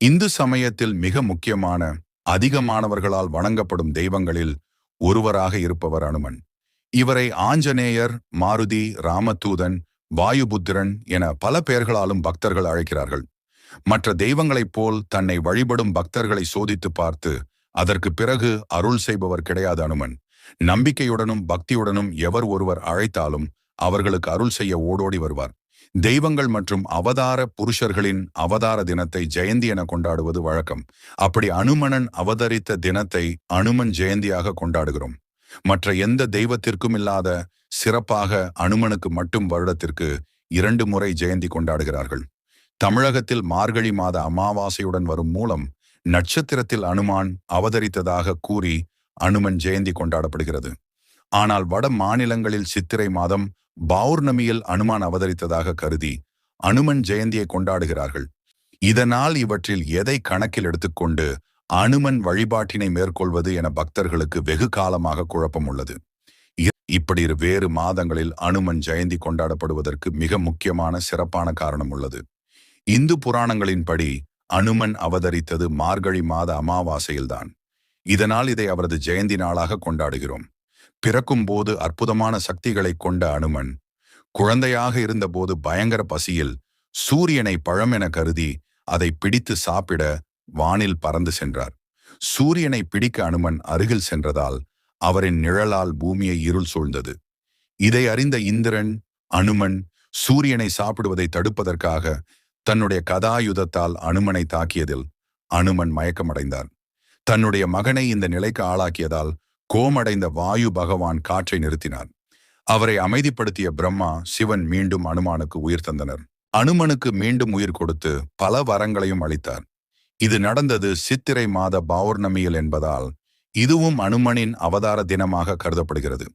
இந்து சமயத்தில் மிக முக்கியமான அதிகமானவர்களால் வணங்கப்படும் தெய்வங்களில் ஒருவராக இருப்பவர் அனுமன். இவரை ஆஞ்சநேயர் மாருதி ராமதூதன் வாயுபுத்திரன் என பல பெயர்களாலும் பக்தர்கள் அழைக்கிறார்கள். மற்ற தெய்வங்களைப் போல் தன்னை வழிபடும் பக்தர்களை சோதித்து பார்த்து அதற்கு பிறகு அருள் செய்பவர் கிடையாது அனுமன். நம்பிக்கையுடனும் பக்தியுடனும் எவர் ஒருவர் அழைத்தாலும் அவர்களுக்கு அருள் செய்ய ஓடோடி வருவார். தெய்வங்கள் மற்றும் அவதார புருஷர்களின் அவதார தினத்தை ஜெயந்தி என கொண்டாடுவது வழக்கம். அப்படி அனுமனன் அவதரித்த தினத்தை அனுமன் ஜெயந்தியாக கொண்டாடுகிறோம். மற்ற எந்த தெய்வத்திற்கும் இல்லாத சிறப்பாக அனுமனுக்கு மட்டும் வருடத்திற்கு இரண்டு முறை ஜெயந்தி கொண்டாடுகிறார்கள். தமிழகத்தில் மார்கழி மாத அமாவாசையுடன் வரும் மூலம் நட்சத்திரத்தில் அனுமான் அவதரித்ததாக கூறி அனுமன் ஜெயந்தி கொண்டாடப்படுகிறது. ஆனால் வட மாநிலங்களில் சித்திரை மாதம் பௌர்ணமியில் அனுமான் அவதரித்ததாக கருதி அனுமன் ஜெயந்தியை கொண்டாடுகிறார்கள். இதனால் இவற்றில் எதை கணக்கில் எடுத்துக்கொண்டு அனுமன் வழிபாட்டினை மேற்கொள்வது என பக்தர்களுக்கு வெகு காலமாக குழப்பம் உள்ளது. இப்படி வேறு மாதங்களில் அனுமன் ஜெயந்தி கொண்டாடப்படுவதற்கு மிக முக்கியமான சிறப்பான காரணம் உள்ளது. இந்து புராணங்களின்படி அனுமன் அவதரித்தது மார்கழி மாத அமாவாசையில்தான். இதனால் இதை அவரது ஜெயந்தி நாளாக கொண்டாடுகிறோம். பிறக்கும்போது அற்புதமான சக்திகளை கொண்ட அனுமன். குழந்தையாக இருந்தபோது பயங்கர பசியில் சூரியனை பழம் என கருதி அதை பிடித்து சாப்பிட வானில் பறந்து சென்றார். சூரியனை பிடிக்க அனுமன் அருகில் சென்றதால் அவரின் நிழலால் பூமியை இருள் சூழ்ந்தது. இதை அறிந்த இந்திரன் அனுமன் சூரியனை சாப்பிடுவதை தடுப்பதற்காக தன்னுடைய கதாயுதத்தால் அனுமனை தாக்கியதில் அனுமன் மயக்கமடைந்தார். தன்னுடைய மகனை இந்த நிலைக்கு ஆளாக்கியதால் கோமடைந்த வாயு பகவான் காற்றை நிறுத்தினார் அவரை அமைதிப்படுத்திய பிரம்மா சிவன் மீண்டும் அனுமானுக்கு உயிர் தந்தனர். அனுமனுக்கு மீண்டும் உயிர் கொடுத்து பல வரங்களையும் அளித்தார். இது நடந்தது சித்திரை மாத பௌர்ணமியில் என்பதால் இதுவும் அனுமனின் அவதார தினமாக கருதப்படுகிறது.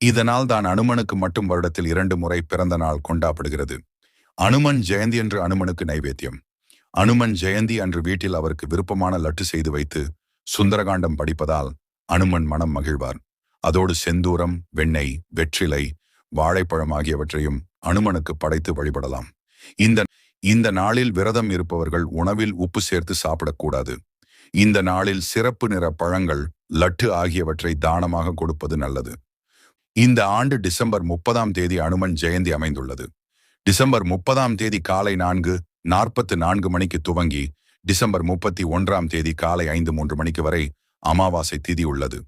இதனால் தான் அனுமனுக்கு மட்டும் வருடத்தில் இரண்டு முறை பிறந்த நாள் கொண்டாடப்படுகிறது. அனுமன் ஜெயந்தி என்று அனுமனுக்கு நைவேத்தியம். அனுமன் ஜெயந்தி அன்று வீட்டில் அவருக்கு விருப்பமான லட்டு செய்து வைத்து சுந்தரகாண்டம் படிப்பதால் அனுமன் மனம் மகிழ்வார். அதோடு செந்தூரம் வெண்ணெய் வெற்றிலை வாழைப்பழம் ஆகியவற்றையும் அனுமனுக்கு படைத்து வழிபடலாம். இந்த இந்த நாளில் விரதம் இருப்பவர்கள் உணவில் உப்பு சேர்த்து சாப்பிடக்கூடாது. இந்த நாளில் சிறப்பு நிற பழங்கள் லட்டு ஆகியவற்றை தானமாக கொடுப்பது நல்லது. இந்த ஆண்டு டிசம்பர் முப்பதாம் தேதி அனுமன் ஜெயந்தி அமைந்துள்ளது. டிசம்பர் முப்பதாம் தேதி காலை நான்கு நாற்பத்து நான்கு மணிக்கு துவங்கி டிசம்பர் முப்பத்தி ஒன்றாம் தேதி காலை ஐந்து மூன்று மணிக்கு வரை அமாவாசை திதி உள்ளது.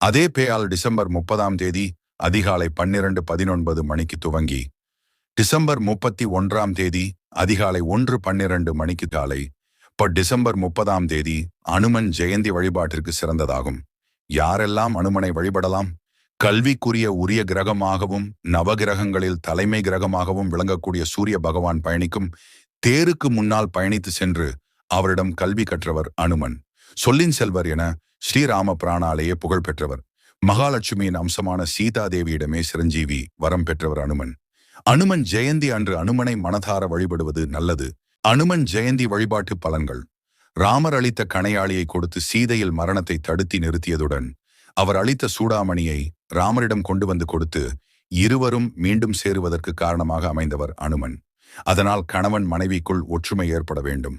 அதே பேயால் டிசம்பர் முப்பதாம் தேதி அதிகாலை பன்னிரண்டு பதினொன்பது மணிக்கு துவங்கி டிசம்பர் முப்பத்தி ஒன்றாம் தேதி அதிகாலை ஒன்று பன்னிரண்டு மணிக்கு காலை இப்போ டிசம்பர் முப்பதாம் தேதி அனுமன் ஜெயந்தி வழிபாட்டிற்கு சிறந்ததாகும். யாரெல்லாம் அனுமனை வழிபடலாம்? கல்விக்குரிய உரிய கிரகமாகவும் நவகிரகங்களில் தலைமை கிரகமாகவும் விளங்கக்கூடிய சூரிய பகவான் பயணிக்கும் தேருக்கு முன்னால் பயணித்து சென்று அவரிடம் கல்வி கற்றவர் அனுமன். சொல்லின் செல்வர் என ஸ்ரீராம பிராணாலேயே புகழ் பெற்றவர். மகாலட்சுமியின் அம்சமான சீதா தேவியிடமே சிரஞ்சீவி வரம் பெற்றவர் அனுமன். அனுமன் ஜெயந்தி அன்று அனுமனை மனதார வழிபடுவது நல்லது. அனுமன் ஜெயந்தி வழிபாட்டு பலன்கள். ராமர் அளித்த கணையாளியை கொடுத்து சீதையில் மரணத்தை தடுத்தி நிறுத்தியதுடன் அவர் அளித்த சூடாமணியை ராமரிடம் கொண்டு வந்து கொடுத்து இருவரும் மீண்டும் சேருவதற்கு காரணமாக அமைந்தவர் அனுமன். அதனால் கணவன் மனைவிக்குள் ஒற்றுமை ஏற்பட வேண்டும்.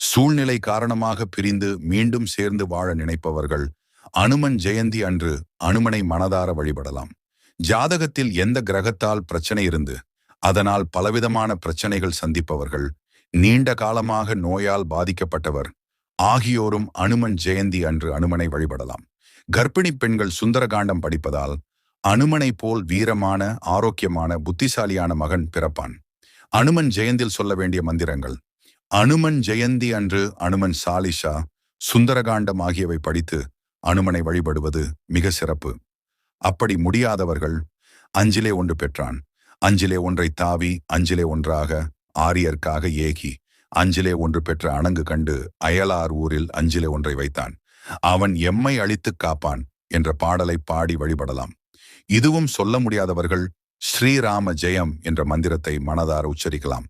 சூழ்நிலை காரணமாக பிரிந்து மீண்டும் சேர்ந்து வாழ நினைப்பவர்கள் அனுமன் ஜெயந்தி அன்று அனுமனை மனதார வழிபடலாம். ஜாதகத்தில் எந்த கிரகத்தால் பிரச்சனை இருந்து அதனால் பலவிதமான பிரச்சனைகள் சந்திப்பவர்கள் நீண்ட காலமாக நோயால் பாதிக்கப்பட்டவர் ஆகியோரும் அனுமன் ஜெயந்தி அன்று அனுமனை வழிபடலாம். கர்ப்பிணி பெண்கள் சுந்தரகாண்டம் படிப்பதால் அனுமனை போல் வீரமான ஆரோக்கியமான புத்திசாலியான மகன் பிறப்பான். அனுமன் ஜெயந்தில் சொல்ல வேண்டிய மந்திரங்கள் அனுமன் ஜெயந்தி அன்று அனுமன் சாலிஷா சுந்தரகாண்டம் ஆகியவை படித்து அனுமனை வழிபடுவது மிக சிறப்பு. அப்படி முடியாதவர்கள் அஞ்சிலே ஒன்று பெற்றான். அஞ்சிலே ஒன்றை தாவி அஞ்சிலே ஒன்றாக ஆரியர்க்காக ஏகி அஞ்சிலே ஒன்று பெற்ற அணங்கு கண்டு அயலார் ஊரில் அஞ்சிலே ஒன்றை வைத்தான். அவன் எம்மை அழித்துக் காப்பான் என்ற பாடலை பாடி வழிபடலாம். இதுவும் சொல்ல முடியாதவர்கள் ஸ்ரீராம ஜெயம் என்ற மந்திரத்தை மனதார உச்சரிக்கலாம்.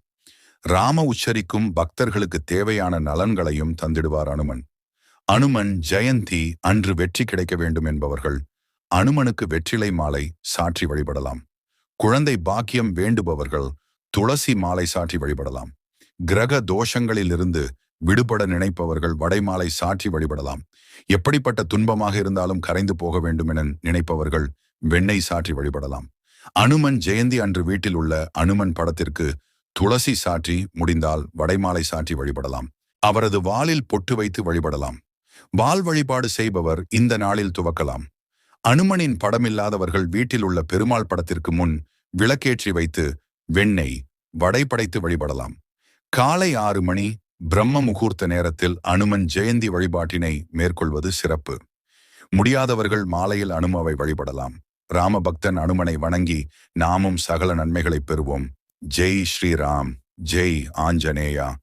ராம உச்சரிக்கும் பக்தர்களுக்கு தேவையான நலன்களையும் தந்திடுவார் அனுமன். அனுமன் ஜெயந்தி அன்று வெற்றி கிடைக்க வேண்டும் என்பவர்கள் அனுமனுக்கு வெற்றிலை மாலை சாற்றி வழிபடலாம். குழந்தை பாக்கியம் வேண்டுபவர்கள் துளசி மாலை சாற்றி வழிபடலாம். கிரக தோஷங்களிலிருந்து விடுபட நினைப்பவர்கள் வடைமாலை சாற்றி வழிபடலாம். எப்படிப்பட்ட துன்பமாக இருந்தாலும் கரைந்து போக வேண்டும் என நினைப்பவர்கள் வெண்ணெய் சாற்றி வழிபடலாம். அனுமன் ஜெயந்தி அன்று வீட்டில் உள்ள அனுமன் படத்திற்கு துளசி சாற்றி முடிந்தால் வடைமாலை சாற்றி வழிபடலாம். அவரது வாளில் பொட்டு வைத்து வழிபடலாம். வாள் வழிபாடு செய்பவர் இந்த நாளில் துவக்கலாம். அனுமனின் படமில்லாதவர்கள் வீட்டில் உள்ள பெருமாள் படத்திற்கு முன் விளக்கேற்றி வைத்து வெண்ணெய் வடை படைத்து வழிபடலாம். காலை ஆறு மணி பிரம்ம முகூர்த்த நேரத்தில் அனுமன் ஜெயந்தி வழிபாட்டினை மேற்கொள்வது சிறப்பு. முடியாதவர்கள் மாலையில் அனுமாவை வழிபடலாம். ராமபக்தன் அனுமனை வணங்கி நாமும் சகல நன்மைகளை பெறுவோம். जय श्री राम जय आंजनेया।